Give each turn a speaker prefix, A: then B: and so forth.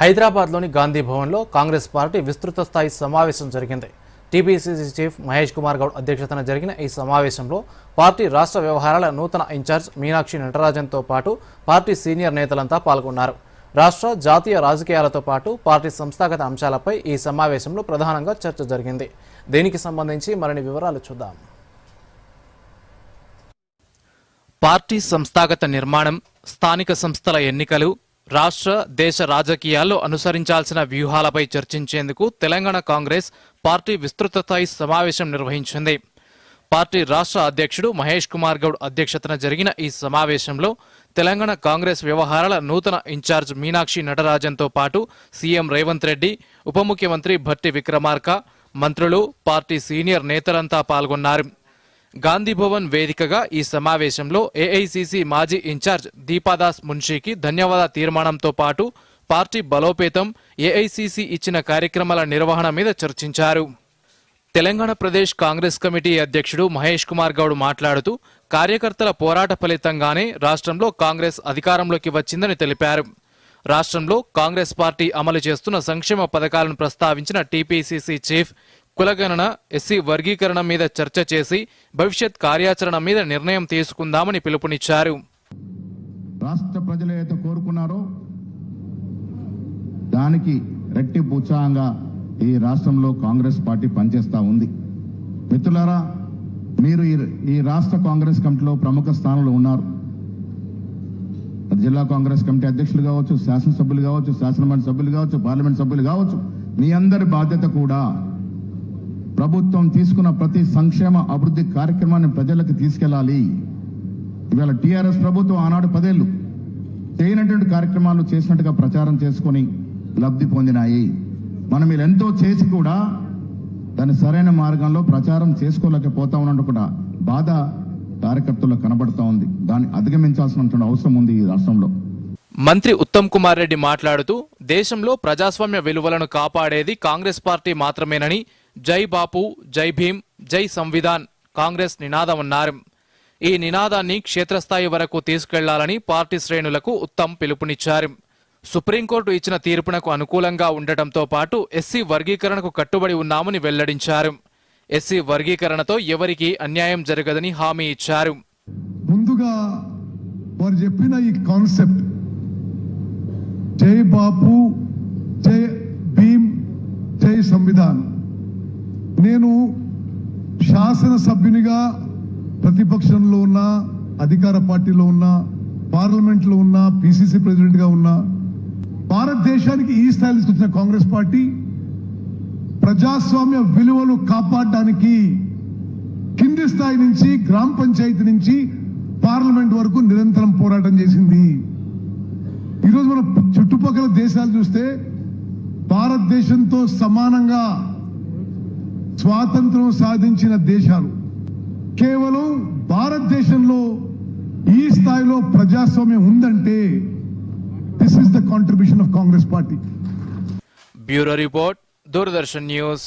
A: హైదరాబాద్లోని గాంధీ భవన్లో కాంగ్రెస్ పార్టీ విస్తృత స్థాయి సమావేశం జరిగింది. టీపీసీసీ చీఫ్ మహేష్ కుమార్ గౌడ్ అధ్యక్షతన జరిగిన ఈ సమావేశంలో పార్టీ రాష్ట్ర వ్యవహారాల నూతన ఇన్ఛార్జ్ మీనాక్షి నటరాజన్తో పాటు పార్టీ సీనియర్ నేతలంతా పాల్గొన్నారు. రాష్ట్ర జాతీయ రాజకీయాలతో పాటు పార్టీ సంస్థాగత అంశాలపై ఈ సమావేశంలో ప్రధానంగా చర్చ జరిగింది. దీనికి సంబంధించి మరిన్ని వివరాలు చూద్దాం. పార్టీ సంస్థాగత నిర్మాణం స్థానిక సంస్థల ఎన్నికలు రాష్ట్ర దేశ రాజకీయాల్లో అనుసరించాల్సిన వ్యూహాలపై చర్చించేందుకు తెలంగాణ కాంగ్రెస్ పార్టీ విస్తృత స్థాయి సమావేశం నిర్వహించింది. పార్టీ రాష్ట్ర అధ్యక్షుడు మహేష్ కుమార్ గౌడ్ అధ్యక్షతన జరిగిన ఈ సమావేశంలో తెలంగాణ కాంగ్రెస్ వ్యవహారాల నూతన ఇన్ఛార్జ్ మీనాక్షి నటరాజన్తో పాటు సీఎం రేవంత్ రెడ్డి ఉప ముఖ్యమంత్రి భట్టి విక్రమార్క మంత్రులు పార్టీ సీనియర్ నేతలంతా పాల్గొన్నారు. గాంధీభవన్ వేదికగా ఈ సమావేశంలో ఏఐసిసి మాజీ ఇన్ఛార్జ్ దీపాదాస్ మున్షీకి ధన్యవాద తీర్మానంతో పాటు పార్టీ బలోపేతం ఏఐసిసి ఇచ్చిన కార్యక్రమాల నిర్వహణ మీద చర్చించారు. తెలంగాణ ప్రదేశ్ కాంగ్రెస్ కమిటీ అధ్యక్షుడు మహేష్ కుమార్ గౌడ్ మాట్లాడుతూ కార్యకర్తల పోరాట ఫలితంగానే రాష్ట్రంలో కాంగ్రెస్ అధికారంలోకి వచ్చిందని తెలిపారు. రాష్ట్రంలో కాంగ్రెస్ పార్టీ అమలు చేస్తున్న సంక్షేమ పథకాలను ప్రస్తావించిన టీపీసీసీ చీఫ్ కులగణన ఎస్సీ వర్గీకరణ మీద చర్చ చేసి భవిష్యత్ కార్యాచరణ మీద నిర్ణయం తీసుకుందామని పిలుపునిచ్చారు.
B: రాష్ట్ర ప్రజలు ఏదైతే కోరుకున్నారో దానికి రెట్టి ఉత్సాహంగా ఈ రాష్ట్రంలో కాంగ్రెస్ పార్టీ పనిచేస్తూ ఉంది. మిత్రులారా మీరు ఈ ఈ రాష్ట్ర కాంగ్రెస్ కమిటీలో ప్రముఖ స్థానంలో ఉన్నారు. జిల్లా కాంగ్రెస్ కమిటీ అధ్యక్షులు కావచ్చు శాసనసభ్యులు కావచ్చు శాసనమండలి సభ్యులు కావచ్చు పార్లమెంట్ సభ్యులు కావచ్చు మీ అందరి బాధ్యత కూడా ప్రభుత్వం తీసుకున్న ప్రతి సంక్షేమ అభివృద్ధి కార్యక్రమాన్ని ప్రజలకు తీసుకెళ్ళాలి. ఇవాళ టీఆర్ఎస్ ప్రభుత్వం ఆనాడు పదేళ్ళు చేయనటువంటి కార్యక్రమాలు చేసినట్టుగా ప్రచారం చేసుకొని లబ్ధి పొందినాయి. మనం మీరు ఎంతో చేసి కూడా దాన్ని సరైన మార్గంలో ప్రచారం చేసుకోలేకపోతా ఉన్నట్టు కూడా బాధ కార్యకర్తల్లో కనబడుతూ ఉంది. దాన్ని అధిగమించాల్సినటువంటి అవసరం ఉంది ఈ రాష్ట్రంలో.
A: మంత్రి ఉత్తమ్ కుమార్ రెడ్డి మాట్లాడుతూ దేశంలో ప్రజాస్వామ్య విలువలను కాపాడేది కాంగ్రెస్ పార్టీ మాత్రమేనని జై బాపు జై భీమ్ జై సంవిధాన్ కాంగ్రెస్ నినాదమన్నారు. ఈ నినాదాన్ని క్షేత్రస్థాయి వరకు తీసుకెళ్ళాలని పార్టీ శ్రేణులకు ఉత్తమ్ పిలుపునిచ్చారు. సుప్రీంకోర్టు ఇచ్చిన తీర్పునకు అనుకూలంగా ఉండటంతో పాటు ఎస్సీ వర్గీకరణకు కట్టుబడి ఉన్నామని వెల్లడించారు. ఎస్సీ వర్గీకరణతో ఎవరికీ అన్యాయం జరగదని హామీ ఇచ్చారు.
C: ముందుగా వారు చెప్పిన ఈ కాన్సెప్ట్ జై బాపు జై భీమ్ జై సంవిధాన్. నేను శాసనసభ్యునిగా ప్రతిపక్షంలో ఉన్న అధికార పార్టీలో ఉన్న పార్లమెంట్లో ఉన్న పిసిసి ప్రెసిడెంట్గా ఉన్న భారతదేశానికి ఈ స్థాయిలో తీసుకొచ్చిన కాంగ్రెస్ పార్టీ ప్రజాస్వామ్య విలువలు కాపాడడానికి కింది స్థాయి నుంచి గ్రామ పంచాయతీ నుంచి పార్లమెంట్ వరకు నిరంతరం పోరాటం చేసింది. ఈరోజు మనం చుట్టుపక్కల దేశాలు చూస్తే భారతదేశంతో సమానంగా స్వాతంత్రం సాధించిన దేశాలు. కేవలం భారతదేశంలో ఈ స్థాయిలో ప్రజాస్వామ్యం ఉందంటే this is the contribution of Congress party
A: bureau report Doordarshan news